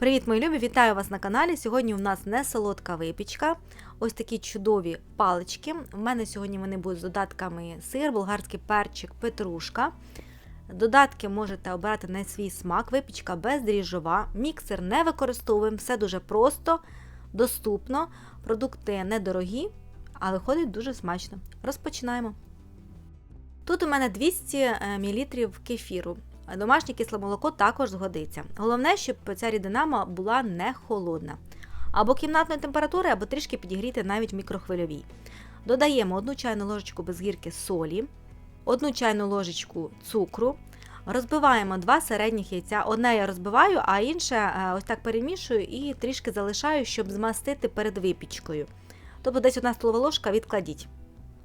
Привіт, мої любі! Вітаю вас на каналі. Сьогодні у нас не солодка випічка. Ось такі чудові палички. У мене сьогодні вони будуть з додатками сир, болгарський перчик, петрушка. Додатки можете обирати на свій смак, випічка бездріжджова, міксер не використовуємо, все дуже просто, доступно. Продукти недорогі, а виходить дуже смачно. Розпочинаємо. Тут у мене 200 мл кефіру. Домашнє кисле молоко також згодиться. Головне, щоб ця рідина була не холодна. Або кімнатної температури, або трішки підігріти навіть мікрохвильовій. Додаємо 1 чайну ложечку без гірки солі, 1 чайну ложечку цукру. Розбиваємо два середніх яйця. Одне я розбиваю, а інше ось так перемішую і трішки залишаю, щоб змастити перед випічкою. Тобто десь одна столова ложка відкладіть.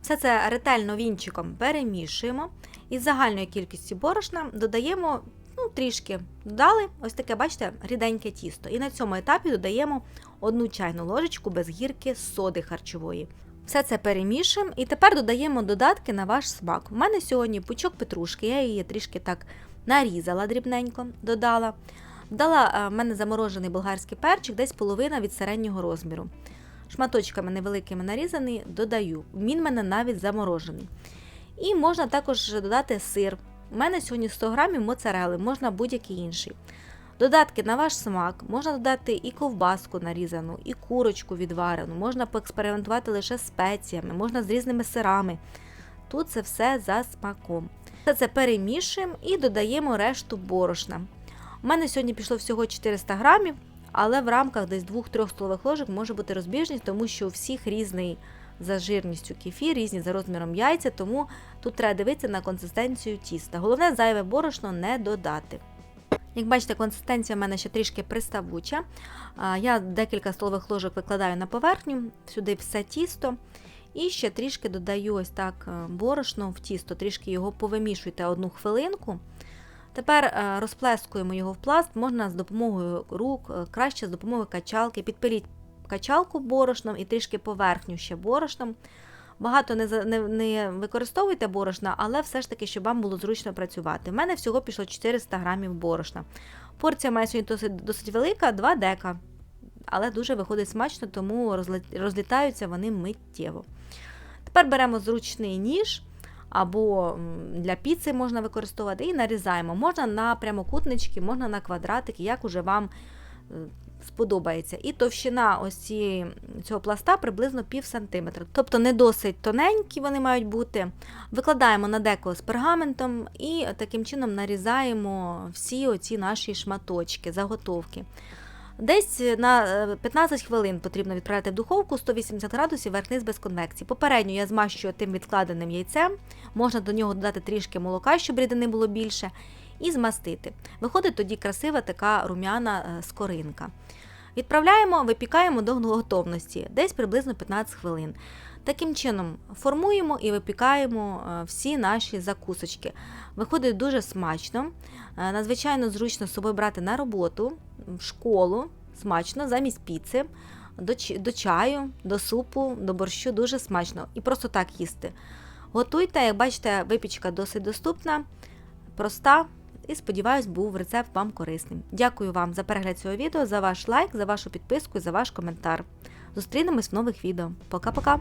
Все це ретельно вінчиком перемішуємо. Із загальної кількості борошна додаємо ну, трішки додали, ось таке, бачите, ріденьке тісто. І на цьому етапі додаємо одну чайну ложечку без гірки соди харчової. Все це перемішуємо і тепер додаємо додатки на ваш смак. У мене сьогодні пучок петрушки, я її трішки так нарізала дрібненько, додала. Додала в мене заморожений болгарський перчик, десь половина від середнього розміру. Шматочками невеликими нарізаний, додаю. Він мене навіть заморожений. І можна також додати сир. У мене сьогодні 100 грамів моцарели, можна будь-який інший. Додатки на ваш смак, можна додати і ковбаску нарізану, і курочку відварену, можна поекспериментувати лише спеціями, можна з різними сирами. Тут це все за смаком. Все це перемішуємо і додаємо решту борошна. У мене сьогодні пішло всього 400 грамів, але в рамках десь 2-3 столових ложок може бути розбіжність, тому що у всіх різний за жирністю кефір, різні за розміром яйця, тому тут треба дивитися на консистенцію тіста. Головне, зайве борошно не додати. Як бачите, консистенція в мене ще трішки приставуча. Я декілька столових ложок викладаю на поверхню, сюди все тісто. І ще трішки додаю ось так борошно в тісто, трішки його повимішуйте одну хвилинку. Тепер розплескуємо його в пласт, можна з допомогою рук, краще з допомогою качалки, підпиліть качалку борошном і трішки поверхню ще борошном. Багато не не, не використовуйте борошна, але все ж таки, щоб вам було зручно працювати. У мене всього пішло 400 грамів борошна. Порція має сьогодні досить, досить велика, 2 дека. Але дуже виходить смачно, тому розлітаються вони миттєво. Тепер беремо зручний ніж. Або для піци можна використовувати і нарізаємо. Можна на прямокутнички, можна на квадратики, як уже вам сподобається. І товщина ось цієї, цього пласта приблизно пів сантиметра. Тобто не досить тоненькі вони мають бути. Викладаємо на деко з пергаментом і таким чином нарізаємо всі оці наші шматочки, заготовки. Десь на 15 е, хвилин потрібно відправити в духовку 180 градусів верх-низ без конвекції. Попередньо я змащую тим відкладеним яйцем, можна до нього додати трішки молока, щоб рідини було більше і змастити. Виходить тоді красива така рум'яна е, скоринка. Відправляємо, випікаємо до готовності, десь приблизно 15 хвилин. Таким чином формуємо і випікаємо е, всі наші закусочки. Виходить дуже смачно, е, надзвичайно зручно з собою брати на роботу, в школу, смачно, замість піци, до чаю, до супу, до борщу дуже смачно і просто так їсти. Готуйте, як бачите, випічка досить доступна, проста. І сподіваюсь, був рецепт вам корисним. Дякую вам за перегляд цього відео, за ваш лайк, за вашу підписку і за ваш коментар. Зустрінемось в нових відео. Пока-пока!